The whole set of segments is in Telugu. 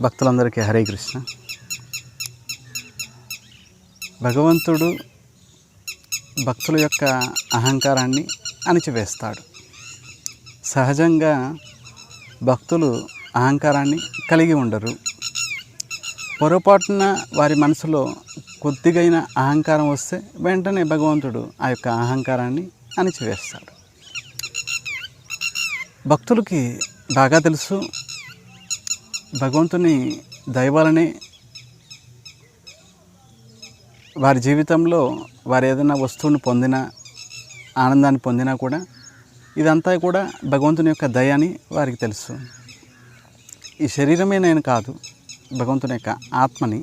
భక్తులందరికీ హరే కృష్ణ. భగవంతుడు భక్తుల యొక్క అహంకారాన్ని అణిచివేస్తాడు. సహజంగా భక్తులు అహంకారాన్ని కలిగి ఉండరు. పొరపాటున వారి మనసులో కొద్దిగైన అహంకారం వస్తే వెంటనే భగవంతుడు ఆ యొక్క అహంకారాన్ని అణిచివేస్తాడు. భక్తులకి బాగా తెలుసు భగవంతుని దైవాలనే వారి జీవితంలో వారు ఏదైనా వస్తువును పొందినా ఆనందాన్ని పొందినా కూడా ఇదంతా కూడా భగవంతుని యొక్క దయ అని వారికి తెలుసు. ఈ శరీరమే నేను కాదు భగవంతుని యొక్క ఆత్మని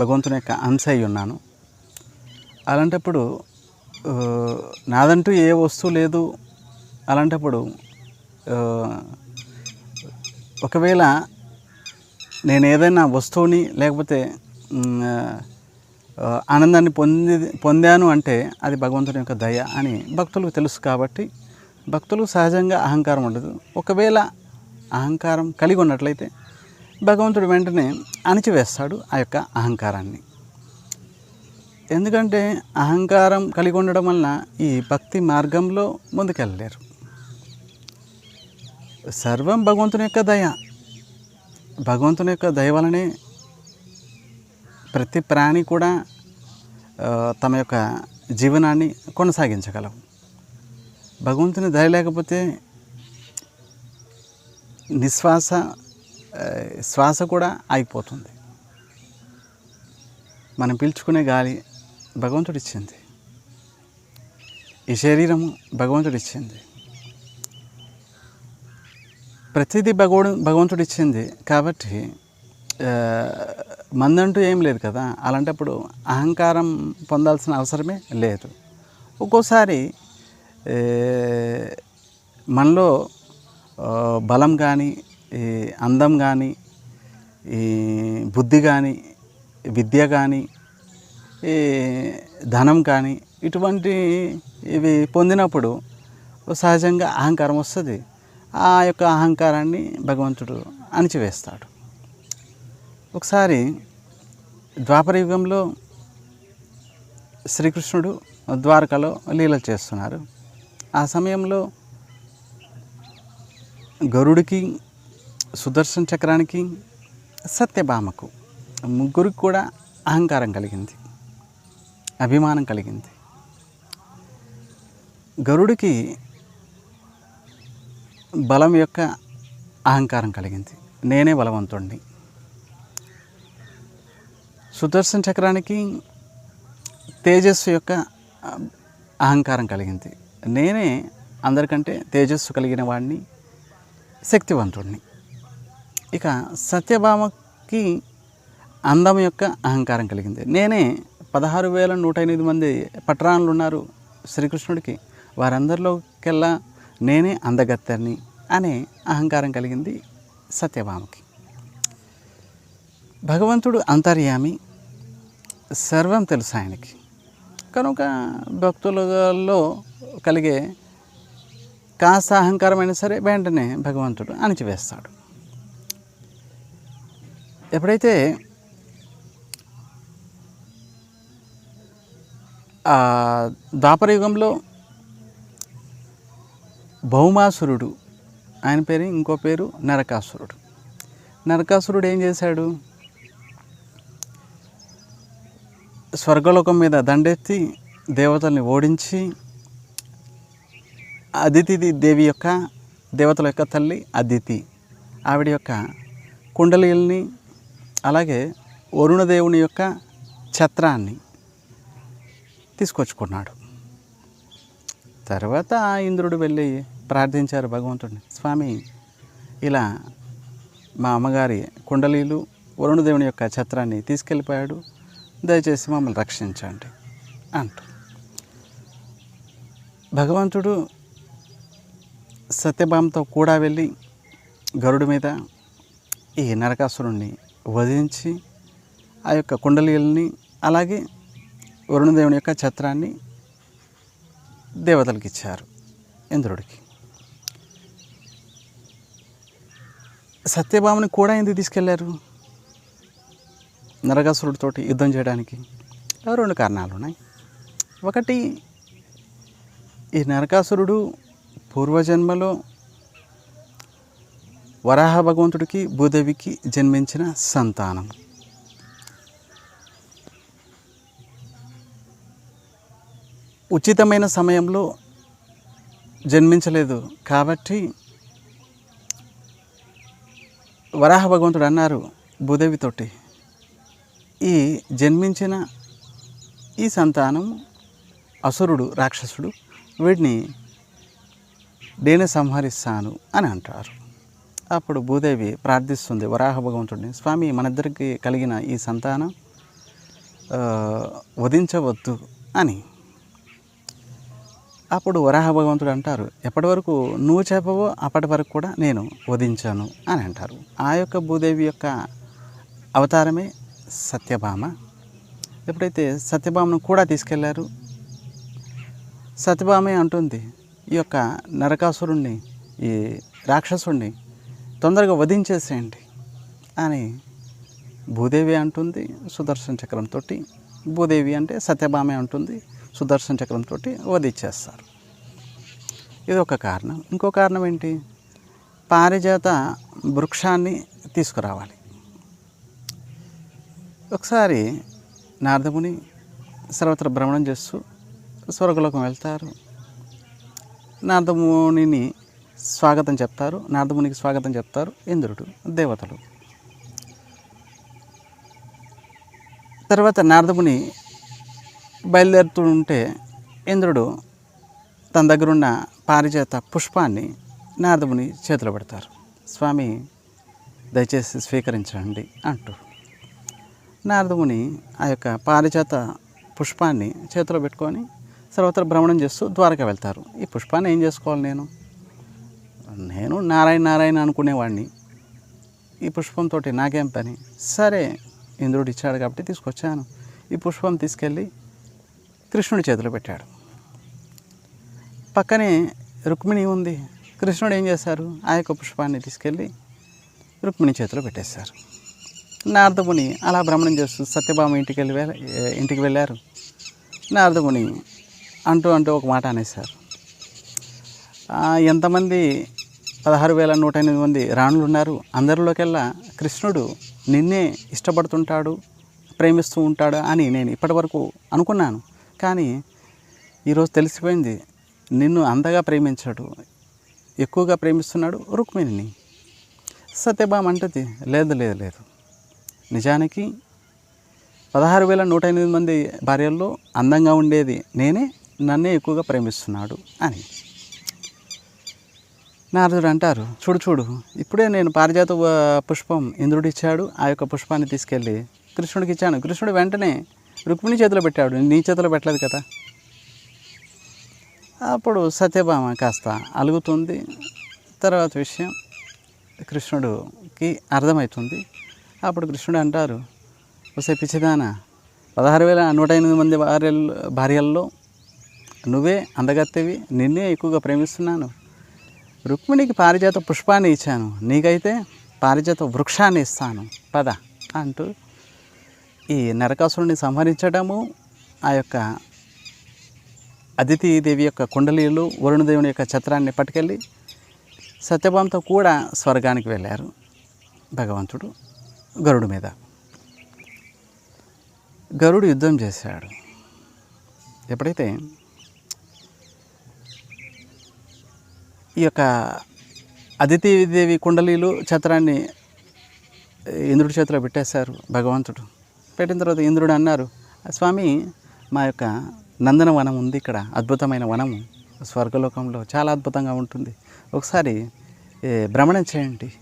భగవంతుని యొక్క అంశ అయి ఉన్నాను. అలాంటప్పుడు నాదంటూ ఏ వస్తువు లేదు. అలాంటప్పుడు ఒకవేళ నేను ఏదైనా వస్తువుని లేకపోతే ఆనందాన్ని పొంది పొందాను అంటే అది భగవంతుని యొక్క దయ అని భక్తులకు తెలుసు కాబట్టి భక్తులు సహజంగా అహంకారం ఉండదు. ఒకవేళ అహంకారం కలిగి ఉన్నట్లయితే భగవంతుడు వెంటనే అణిచివేస్తాడు ఆ యొక్క అహంకారాన్ని. ఎందుకంటే అహంకారం కలిగి ఉండడం వలన ఈ భక్తి మార్గంలో ముందుకెళ్ళలేరు. సర్వం భగవంతుని యొక్క దయ. భగవంతుని యొక్క దయవలనే ప్రతి ప్రాణి కూడా తమ యొక్క జీవనాన్ని కొనసాగించగలవు భగవంతుని దయ లేకపోతే నిశ్వాస శ్వాస కూడా ఆగిపోతుంది. మనం పీల్చుకునే గాలి భగవంతుడు ఇచ్చింది ఈ శరీరము భగవంతుడు ఇచ్చింది ప్రతిదీ భగవుడు భగవంతుడు ఇచ్చింది కాబట్టి మందంటూ ఏం లేదు కదా. అలాంటప్పుడు అహంకారం పొందాల్సిన అవసరమే లేదు. ఒక్కోసారి మనలో బలం కానీ ఈ అందం కానీ ఈ బుద్ధి కానీ విద్య కానీ ఈ ధనం కానీ ఇటువంటి ఇవి పొందినప్పుడు సహజంగా అహంకారం వస్తుంది. ఆ యొక్క అహంకారాన్ని భగవంతుడు అణిచివేస్తాడు. ఒకసారి ద్వాపర యుగంలో శ్రీకృష్ణుడు ద్వారకలో లీలలు చేస్తున్నారు. ఆ సమయంలో గరుడికి సుదర్శన చక్రానికి సత్యభామకు ముగ్గురికి కూడా అహంకారం కలిగింది. అభిమానం కలిగింది. గరుడికి బలం యొక్క అహంకారం కలిగింది. నేనే బలవంతుణ్ణి. సుదర్శన చక్రానికి తేజస్సు యొక్క అహంకారం కలిగింది. నేనే అందరికంటే తేజస్సు కలిగిన వాడిని శక్తివంతుడిని ఇక సత్యభామకి అందం యొక్క అహంకారం కలిగింది. నేనే పదహారు వేల నూట ఎనిమిది మంది పట్టణాలు ఉన్నారు శ్రీకృష్ణుడికి. వారందరిలోకెల్లా నేనే అందగత్తెని అనే అహంకారం కలిగింది సత్యభామకి. భగవంతుడు అంతర్యామి సర్వం తెలుసు ఆయనకి. కనుక భక్తులలో కలిగే కాస్త అహంకారమైనా సరే వెంటనే భగవంతుడు అణిచివేస్తాడు. ఎప్పుడైతే ఆ ద్వాపర యుగంలో భౌమాసురుడు. ఆయన పేరు ఇంకో పేరు నరకాసురుడు. నరకాసురుడు ఏం చేశాడు? స్వర్గలోకం మీద దండెత్తి దేవతల్ని ఓడించి అదితి దేవి యొక్క దేవతల యొక్క తల్లి అదితి. ఆవిడ యొక్క కుండలీల్ని అలాగే వరుణదేవుని యొక్క ఛత్రాన్ని తీసుకొచ్చుకున్నాడు. తర్వాత ఇంద్రుడు వెళ్ళి ప్రార్థించారు భగవంతుడిని. స్వామి ఇలా మా అమ్మగారి కుండలీలు వరుణదేవుని యొక్క ఛత్రాన్ని తీసుకెళ్ళిపోయాడు. దయచేసి మమ్మల్ని రక్షించండి. అంటూ. భగవంతుడు సత్యభామతో కూడా వెళ్ళి గరుడు మీద ఈ నరకాసురుణ్ణి వధించి ఆ యొక్క కుండలీల్ని అలాగే వరుణదేవుని యొక్క ఛత్రాన్ని దేవతలకు ఇచ్చారు. ఇంద్రుడికి. సత్యభామని కూడా ఎందుకు తీసుకెళ్ళారు? నరగాసురుడితోటి యుద్ధం చేయడానికి రెండు కారణాలు ఉన్నాయి. ఒకటి ఈ నరకాసురుడు పూర్వజన్మలో వరాహ భగవంతుడికి భూదేవికి జన్మించిన సంతానం. ఉచితమైన సమయంలో జన్మించలేదు కాబట్టి వరాహ భగవంతుడు అన్నారు భూదేవితోటి. ఈ జన్మించిన ఈ సంతానం అసురుడు రాక్షసుడు వీడిని నేను సంహరిస్తాను అని అంటారు. అప్పుడు భూదేవి ప్రార్థిస్తుంది వరాహ భగవంతుడిని స్వామి మనిద్దరికి కలిగిన ఈ సంతానం వధించవద్దు అని. అప్పుడు వరాహ భగవంతుడు అంటారు ఎప్పటి వరకు నువ్వు చెప్పవో అప్పటి వరకు కూడా నేను వధించాను అని అంటారు. ఆ యొక్క భూదేవి యొక్క అవతారమే సత్యభామ. ఎప్పుడైతే సత్యభామను కూడా తీసుకెళ్ళారు సత్యభామే అంటుంది ఈ యొక్క నరకాసురుణ్ణి ఈ రాక్షసుణ్ణి తొందరగా వధించేసేయండి అని భూదేవి అంటుంది సుదర్శన చక్రంతో భూదేవి అంటే సత్యభామే అంటుంది సుదర్శన చక్రంతో వధించేస్తారు. ఇది ఒక కారణం. ఇంకో కారణం ఏంటి? పారిజాత వృక్షాన్ని తీసుకురావాలి. ఒకసారి నారదముని సర్వత్ర భ్రమణం చేస్తూ స్వర్గలోకం వెళ్తారు. నారదమునిని స్వాగతం చెప్తారు. నారదమునికి స్వాగతం చెప్తారు ఇంద్రుడు దేవతలు. తర్వాత నారదముని బయలుదేరుతూ ఉంటే ఇంద్రుడు తన దగ్గరున్న పారిజాత పుష్పాన్ని నారదముని చేతిలో పెడతారు. స్వామి దయచేసి స్వీకరించండి అంటూ. నారదముని ఆ యొక్క పారిజాత పుష్పాన్ని చేతిలో పెట్టుకొని సర్వత్ర భ్రమణం చేస్తూ ద్వారక వెళ్తారు. ఈ పుష్పాన్ని ఏం చేసుకోవాలి నేను? నేను నారాయణ నారాయణ అనుకునేవాడిని ఈ పుష్పంతో నాకేం పని? సరే ఇంద్రుడు ఇచ్చాడు కాబట్టి తీసుకొచ్చాను. ఈ పుష్పం తీసుకెళ్ళి కృష్ణుడి చేతిలో పెట్టాడు. పక్కనే రుక్మిణి ఉంది. కృష్ణుడు ఏం చేశారు? ఆ యొక్క పుష్పాన్ని తీసుకెళ్ళి రుక్మిణి చేతిలో పెట్టేశారు. నారదముని అలా భ్రమణం చేస్తూ సత్యభామ ఇంటికి వెళ్ళి ఇంటికి వెళ్ళారు. నారదముని అంటూ అంటూ ఒక మాట అనేశారు. ఎంతమంది? పదహారు వేల నూట ఎనిమిది మంది రాణులు ఉన్నారు. అందరిలోకెల్లా కృష్ణుడు నిన్నే ఇష్టపడుతుంటాడు ప్రేమిస్తూ ఉంటాడు అని నేను ఇప్పటివరకు అనుకున్నాను. కానీ ఈరోజు తెలిసిపోయింది నిన్ను అంతగా ప్రేమించాడు ఎక్కువగా ప్రేమిస్తున్నాడు రుక్మిణిని. సత్యభామ అంటది లేదు లేదు లేదు. నిజానికి పదహారు వేల నూట ఎనిమిది మంది భార్యల్లో అందంగా ఉండేది నేనే నన్నే ఎక్కువగా ప్రేమిస్తున్నాడు అని. నారదుడు అంటారు చూడు చూడు ఇప్పుడే నేను పారిజాత పుష్పం ఇంద్రుడిచ్చాడు ఆ యొక్క పుష్పాన్ని తీసుకెళ్ళి కృష్ణుడికి ఇచ్చాను. కృష్ణుడు వెంటనే రుక్మిణి చేతిలో పెట్టాడు. నీ చేతిలో పెట్టలేదు కదా? అప్పుడు సత్యభామ కాస్త అలుగుతుంది. తర్వాత విషయం కృష్ణుడికి అర్థమవుతుంది. అప్పుడు కృష్ణుడు అంటారు ఒసే పిచ్చిదాన పదహారు వేల నూట ఎనిమిది మంది భార్యలు భార్యల్లో నువ్వే అందగత్తెవి నిన్నే ఎక్కువగా ప్రేమిస్తున్నాను. రుక్మిణికి పారిజాత పుష్పాన్ని ఇచ్చాను. నీకైతే పారిజాత వృక్షాన్ని ఇస్తాను. పద అంటూ ఈ నరకాసురుని సంహరించడము ఆ యొక్క అదితి దేవి యొక్క కుండలీలు వరుణదేవుని యొక్క ఛత్రాన్ని పట్టుకెళ్ళి సత్యభామతో కూడా స్వర్గానికి వెళ్ళారు భగవంతుడు గరుడు మీద. గరుడు యుద్ధం చేశాడు. ఎప్పుడైతే ఈ యొక్క అదితి దేవి కుండలీలు ఛత్రాన్ని ఇంద్రుడి చేతిలో పెట్టేశారు భగవంతుడు పెట్టిన తర్వాత ఇంద్రుడు అన్నారు స్వామి మా యొక్క నందన వనం ఉంది ఇక్కడ అద్భుతమైన వనము. స్వర్గలోకంలో చాలా అద్భుతంగా ఉంటుంది. ఒకసారి ఏ, భ్రమణం చేయండి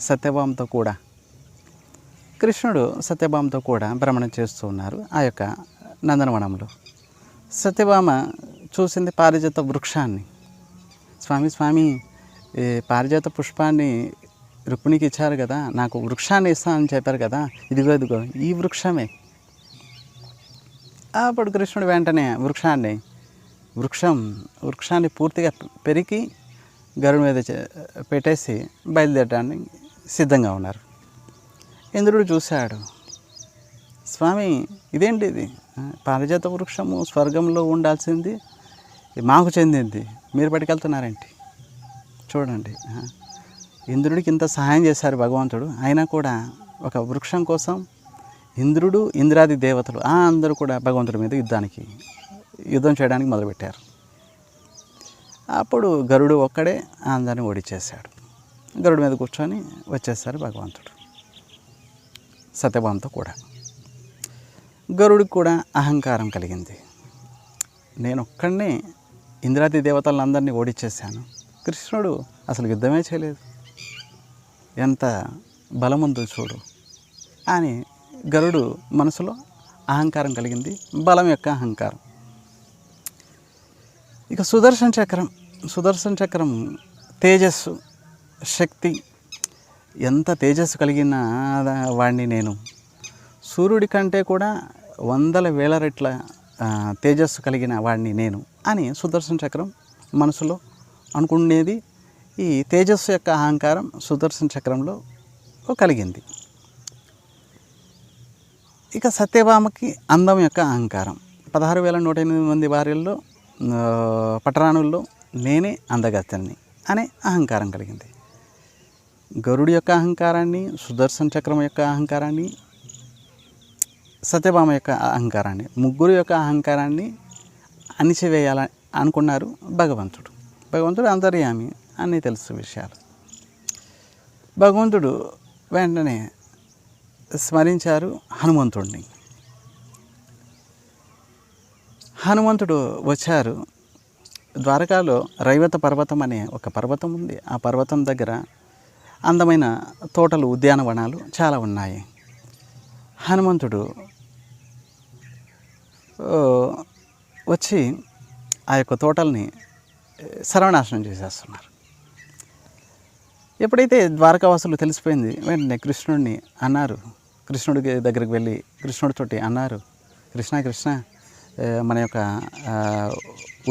సత్యభామతో కూడా. కృష్ణుడు సత్యభామతో కూడా భ్రమణం చేస్తూ ఉన్నారు ఆ యొక్క నందనవనంలో సత్యభామ చూసింది పారిజాత వృక్షాన్ని. స్వామి స్వామి ఈ పారిజాత పుష్పాన్ని రుక్మిణికి ఇచ్చారు కదా నాకు వృక్షాన్ని ఇస్తానని చెప్పారు కదా ఇదిగో ఇదిగో ఈ వృక్షమే. అప్పుడు కృష్ణుడు వెంటనే వృక్షాన్ని వృక్షం వృక్షాన్ని పూర్తిగా పెరిగి గరుడు మీద చే- పెట్టేసి బయలుదేరడానికి సిద్ధంగా ఉన్నారు. ఇంద్రుడు చూశాడు. స్వామి ఇదేంటి ఇది? పారిజాత వృక్షము స్వర్గంలో ఉండాల్సింది మాకు చెందింది. మీరు పట్టుకెళ్తున్నారేంటి? చూడండి. ఇంద్రుడికి ఇంత సహాయం చేశారు భగవంతుడు. అయినా కూడా ఒక వృక్షం కోసం ఇంద్రుడు ఇంద్రాది దేవతలు ఆ అందరూ కూడా భగవంతుడి మీద యుద్ధానికి యుద్ధం చేయడానికి మొదలుపెట్టారు. అప్పుడు గరుడు ఒక్కడే అందరిని ఓడిచేశాడు. గరుడు మీద కూర్చొని వచ్చేసారు భగవంతుడు. సత్యభామతో కూడా. గరుడికి కూడా అహంకారం కలిగింది. నేను ఒక్కడనే ఇంద్రాది దేవతలందరినీ ఓడిచ్చేసాను కృష్ణుడు అసలు యుద్ధమే చేయలేదు. ఎంత బలముందో చూడు అని గరుడు మనసులో అహంకారం కలిగింది. బలం యొక్క అహంకారం. ఇక సుదర్శన చక్రం సుదర్శన చక్రం తేజస్సు శక్తి. ఎంత తేజస్సు కలిగిన వాడిని నేను. సూర్యుడి కంటే కూడా వందల వేల రెట్ల తేజస్సు కలిగిన వాడిని నేను అని సుదర్శన చక్రం మనసులో అనుకునేది ఈ తేజస్సు యొక్క అహంకారం సుదర్శన చక్రంలో కలిగింది. ఇక సత్యభామకి అందం యొక్క అహంకారం. పదహారు వేల నూట ఎనిమిది మంది భార్యల్లో పట్టరాణుల్లో నేనే అందగత్తెని అనే అహంకారం కలిగింది. గరుడు యొక్క అహంకారాన్ని సుదర్శన చక్రం యొక్క అహంకారాన్ని సత్యభామ యొక్క అహంకారాన్ని ముగ్గురు యొక్క అహంకారాన్ని అణిచివేయాలని అనుకున్నారు భగవంతుడు. భగవంతుడు అంతర్యామి. అన్నీ తెలుసు విషయాలు. భగవంతుడు వెంటనే స్మరించారు హనుమంతుడిని హనుమంతుడు వచ్చారు. ద్వారకాలో రైవత పర్వతం అనే ఒక పర్వతం ఉంది. ఆ పర్వతం దగ్గర అందమైన తోటలు ఉద్యానవనాలు చాలా ఉన్నాయి. హనుమంతుడు వచ్చి ఆ యొక్క తోటల్ని సర్వనాశనం చేసేస్తున్నారు. ఎప్పుడైతే ద్వారకావాసులు తెలిసిపోయింది వెంటనే కృష్ణుడిని అన్నారు. కృష్ణుడికి దగ్గరికి వెళ్ళి కృష్ణుడితోటి అన్నారు. కృష్ణ కృష్ణ మన యొక్క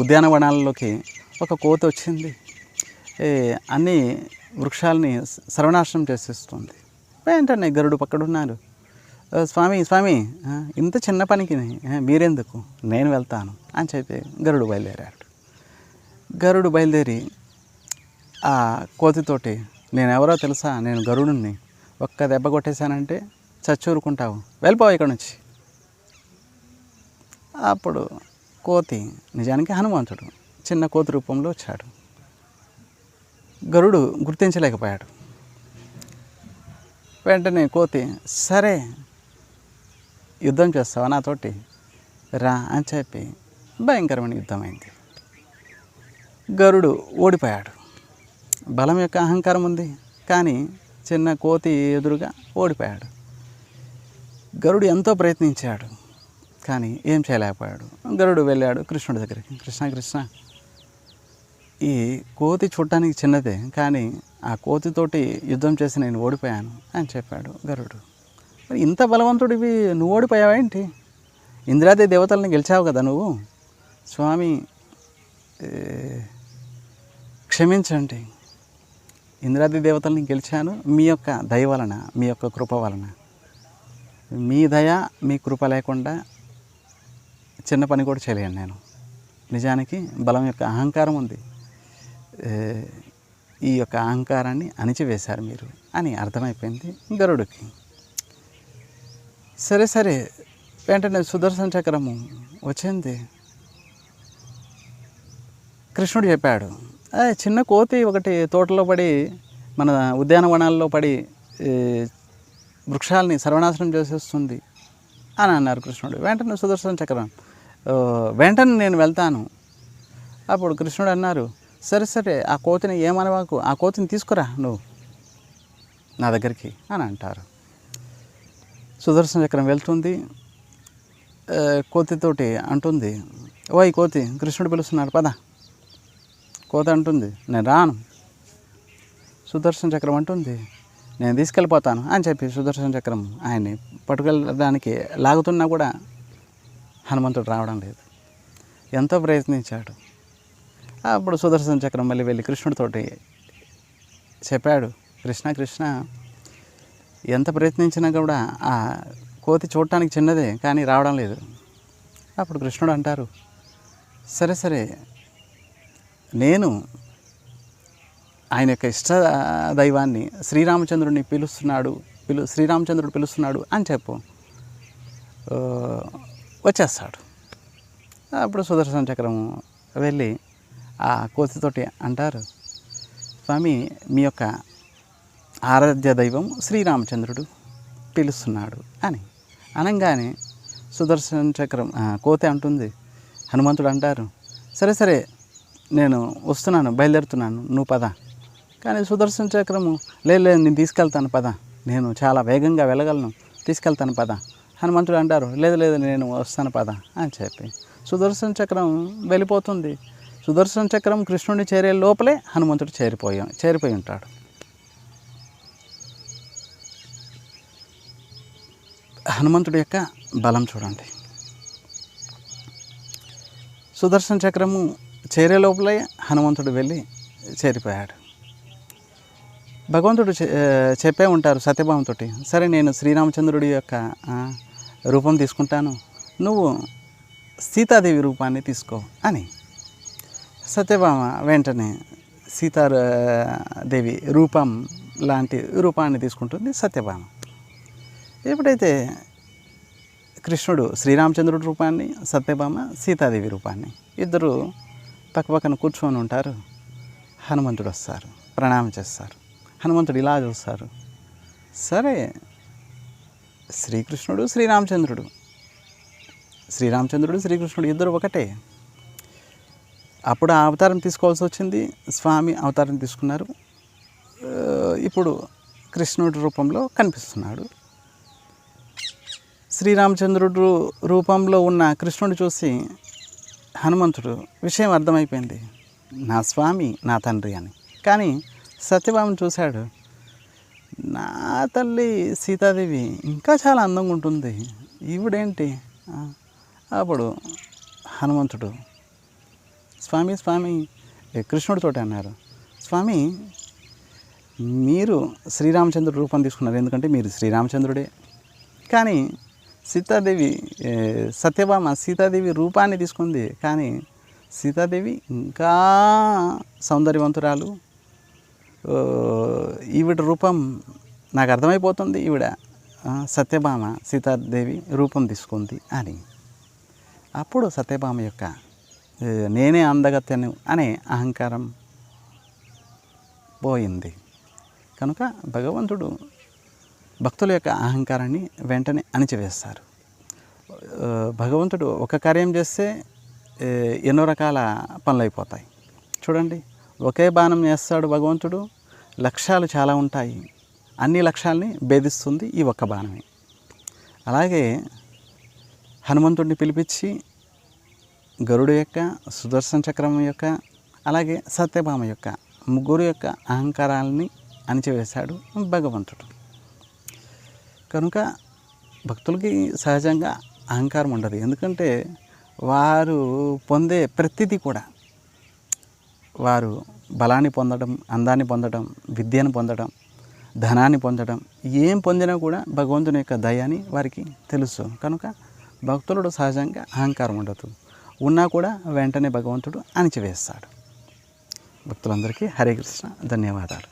ఉద్యానవనాల్లోకి ఉద్యానవనాలలోకి ఒక కోత వచ్చింది. అన్ని వృక్షాలని సర్వనాశనం చేసేస్తుంది. వెంటనే గరుడు పక్కడున్నారు స్వామి స్వామి ఇంత చిన్న పనికి మీరెందుకు? నేను వెళ్తాను అని చెప్పి గరుడు బయలుదేరాడు. గరుడు బయలుదేరి ఆ కోతితోటి నేను ఎవరో తెలుసా? నేను గరుడుని ఒక్క దెబ్బ కొట్టేశానంటే చచ్చూరుకుంటావు. వెళ్ళిపోవు ఇక్కడ నుంచి. అప్పుడు కోతి నిజానికి హనుమంతుడు చిన్న కోతి రూపంలో వచ్చాడు. గరుడు గుర్తించలేకపోయాడు. వెంటనే కోతి సరే యుద్ధం చేస్తావా నాతోటి? రా అని చెప్పి భయంకరమైన యుద్ధమైంది. గరుడు ఓడిపోయాడు. బలం యొక్క అహంకారం ఉంది. కానీ చిన్న కోతి ఎదురుగా ఓడిపోయాడు. గరుడు ఎంతో ప్రయత్నించాడు. కానీ ఏం చేయలేకపోయాడు. గరుడు వెళ్ళాడు కృష్ణుడి దగ్గరికి. కృష్ణ కృష్ణ. ఈ కోతి చూడటానికి చిన్నదే కానీ ఆ కోతితోటి యుద్ధం చేసి నేను ఓడిపోయాను అని చెప్పాడు గరుడు. మరి ఇంత బలవంతుడివి నువ్వు ఓడిపోయావా ఏంటి? ఇంద్రాది దేవతల్ని గెలిచావు కదా నువ్వు? స్వామి క్షమించండి. ఇంద్రాది దేవతల్ని గెలిచాను. మీ యొక్క దయ వలన మీ యొక్క కృప వలన. మీ దయ మీ కృప లేకుండా చిన్న పని కూడా చేయలేను నేను. నిజానికి బలం యొక్క అహంకారం ఉంది. ఈ యొక్క అహంకారాన్ని అణిచివేశారు మీరు అని అర్థమైపోయింది గరుడికి. సరే సరే. వెంటనే సుదర్శన చక్రము వచ్చింది. కృష్ణుడు చెప్పాడు చిన్న కోతి ఒకటి తోటలో పడి మన ఉద్యానవనాల్లో పడి ఈ, వృక్షాలని సర్వనాశనం చేసేస్తుంది అని అన్నారు కృష్ణుడు. వెంటనే సుదర్శన చక్రం వెంటనే నేను వెళ్తాను. అప్పుడు కృష్ణుడు అన్నారు సరే సరే ఆ కోతిని ఏమనవాకు ఆ కోతిని తీసుకురా నువ్వు నా దగ్గరికి అని అంటారు. సుదర్శన చక్రం వెళ్తుంది. కోతితోటి అంటుంది ఓయ్ కోతి కృష్ణుడు పిలుస్తున్నాడు పద. కోత అంటుంది. నేను రాను. సుదర్శన చక్రం అంటుంది. నేను తీసుకెళ్ళిపోతాను అని చెప్పి సుదర్శన చక్రం ఆయన్ని పట్టుకెళ్ళడానికి లాగుతున్నా కూడా హనుమంతుడు రావడం లేదు. ఎంతో ప్రయత్నించాడు. అప్పుడు సుదర్శన చక్రం మళ్ళీ వెళ్ళి కృష్ణుడితోటి చెప్పాడు కృష్ణ కృష్ణ ఎంత ప్రయత్నించినా కూడా ఆ కోతి చూడటానికి చిన్నదే కానీ రావడం లేదు. అప్పుడు కృష్ణుడు అంటారు సరే సరే నేను ఆయన యొక్క ఇష్ట దైవాన్ని శ్రీరామచంద్రుడిని పిలుస్తున్నాడు పిలు శ్రీరామచంద్రుడు పిలుస్తున్నాడు అని చెప్పు. వచ్చేస్తాడు. అప్పుడు సుదర్శన చక్రము వెళ్ళి ఆ కోతితోటి అంటారు స్వామి మీ యొక్క ఆరాధ్య దైవం శ్రీరామచంద్రుడు పిలుస్తున్నాడు అని. అనగానే సుదర్శన చక్రం కోతి అంటుంది హనుమంతుడు అంటారు సరే సరే నేను వస్తున్నాను బయలుదేరుతున్నాను. నువ్వు పద. కానీ సుదర్శన చక్రము లేదు లేదు నేను తీసుకెళ్తాను పద. నేను చాలా వేగంగా వెళ్ళగలను. తీసుకెళ్తాను పద. హనుమంతుడు అంటారు లేదు లేదు నేను వస్తాను పద అని చెప్పి. సుదర్శన చక్రం వెళ్ళిపోతుంది. సుదర్శన చక్రం కృష్ణుడిని చేరే లోపలే హనుమంతుడు చేరిపోయా చేరిపోయి ఉంటాడు. హనుమంతుడి యొక్క బలం చూడండి. సుదర్శన చక్రము చేరే లోపలే హనుమంతుడు వెళ్ళి చేరిపోయాడు. భగవంతుడు చెప్పే ఉంటారు సత్యభామతోటి సరే నేను శ్రీరామచంద్రుడి యొక్క రూపం తీసుకుంటాను నువ్వు సీతాదేవి రూపాన్ని తీసుకో అని. సత్యభామ వెంటనే సీతాదేవి రూపం లాంటి రూపాన్ని తీసుకుంటుంది సత్యభామ. ఎప్పుడైతే కృష్ణుడు శ్రీరామచంద్రుడి రూపాన్ని సత్యభామ సీతాదేవి రూపాన్ని ఇద్దరు పక్కపక్కన కూర్చొని ఉంటారు. హనుమంతుడు వస్తారు. ప్రణామం చేస్తారు. హనుమంతుడు ఇలా చూస్తారు. సరే శ్రీకృష్ణుడు శ్రీరామచంద్రుడు. శ్రీరామచంద్రుడు శ్రీకృష్ణుడు ఇద్దరు ఒకటే. అప్పుడు ఆ అవతారం తీసుకోవాల్సి వచ్చింది. స్వామి అవతారం తీసుకున్నారు. ఇప్పుడు కృష్ణుడి రూపంలో కనిపిస్తున్నాడు. శ్రీరామచంద్రుడు రూపంలో ఉన్న కృష్ణుడు చూసి హనుమంతుడు విషయం అర్థమైపోయింది. నా స్వామి నా తండ్రి అని. కానీ సత్యభామను చూశాడు. నా తల్లి సీతాదేవి ఇంకా చాలా అందంగా ఉంటుంది. ఈవిడేంటి? అప్పుడు హనుమంతుడు స్వామి స్వామి కృష్ణుడితోటి అన్నారు. స్వామి మీరు శ్రీరామచంద్రుడు రూపం తీసుకున్నారు. ఎందుకంటే మీరు శ్రీరామచంద్రుడే. కానీ సీతాదేవి సత్యభామ సీతాదేవి రూపాన్ని తీసుకుంది. కానీ సీతాదేవి ఇంకా సౌందర్యవంతురాలు. ఈవిడ రూపం నాకు అర్థమైపోతుంది. ఈవిడ సత్యభామ సీతాదేవి రూపం తీసుకుంది అని. అప్పుడు సత్యభామ యొక్క నేనే అందగత్యను అనే అహంకారం పోయింది. కనుక భగవంతుడు భక్తుల యొక్క అహంకారాన్ని వెంటనే అణిచివేస్తారు. భగవంతుడు ఒక కార్యం చేస్తే ఎన్నో రకాల పనులు అయిపోతాయి. చూడండి ఒకే బాణం వేస్తాడు భగవంతుడు లక్ష్యాలు చాలా ఉంటాయి. అన్ని లక్ష్యాల్ని భేదిస్తుంది ఈ ఒక్క బాణమే. అలాగే హనుమంతుడిని పిలిపించి గరుడు యొక్క సుదర్శన చక్రం యొక్క అలాగే సత్యభామ యొక్క ముగ్గురు యొక్క అహంకారాలని అణిచివేశాడు భగవంతుడు. కనుక భక్తులకి సహజంగా అహంకారం ఉండదు. ఎందుకంటే వారు పొందే ప్రతిదీ కూడా వారు బలాన్ని పొందడం అందాన్ని పొందడం విద్యను పొందడం ధనాన్ని పొందడం ఏం పొందినా కూడా భగవంతుని యొక్క దయాని వారికి తెలుసు. కనుక భక్తులుడు సహజంగా అహంకారం ఉండదు. ఉన్నా కూడా వెంటనే భగవంతుడు అణిచివేస్తాడు. భక్తులందరికీ హరే కృష్ణ. ధన్యవాదాలు.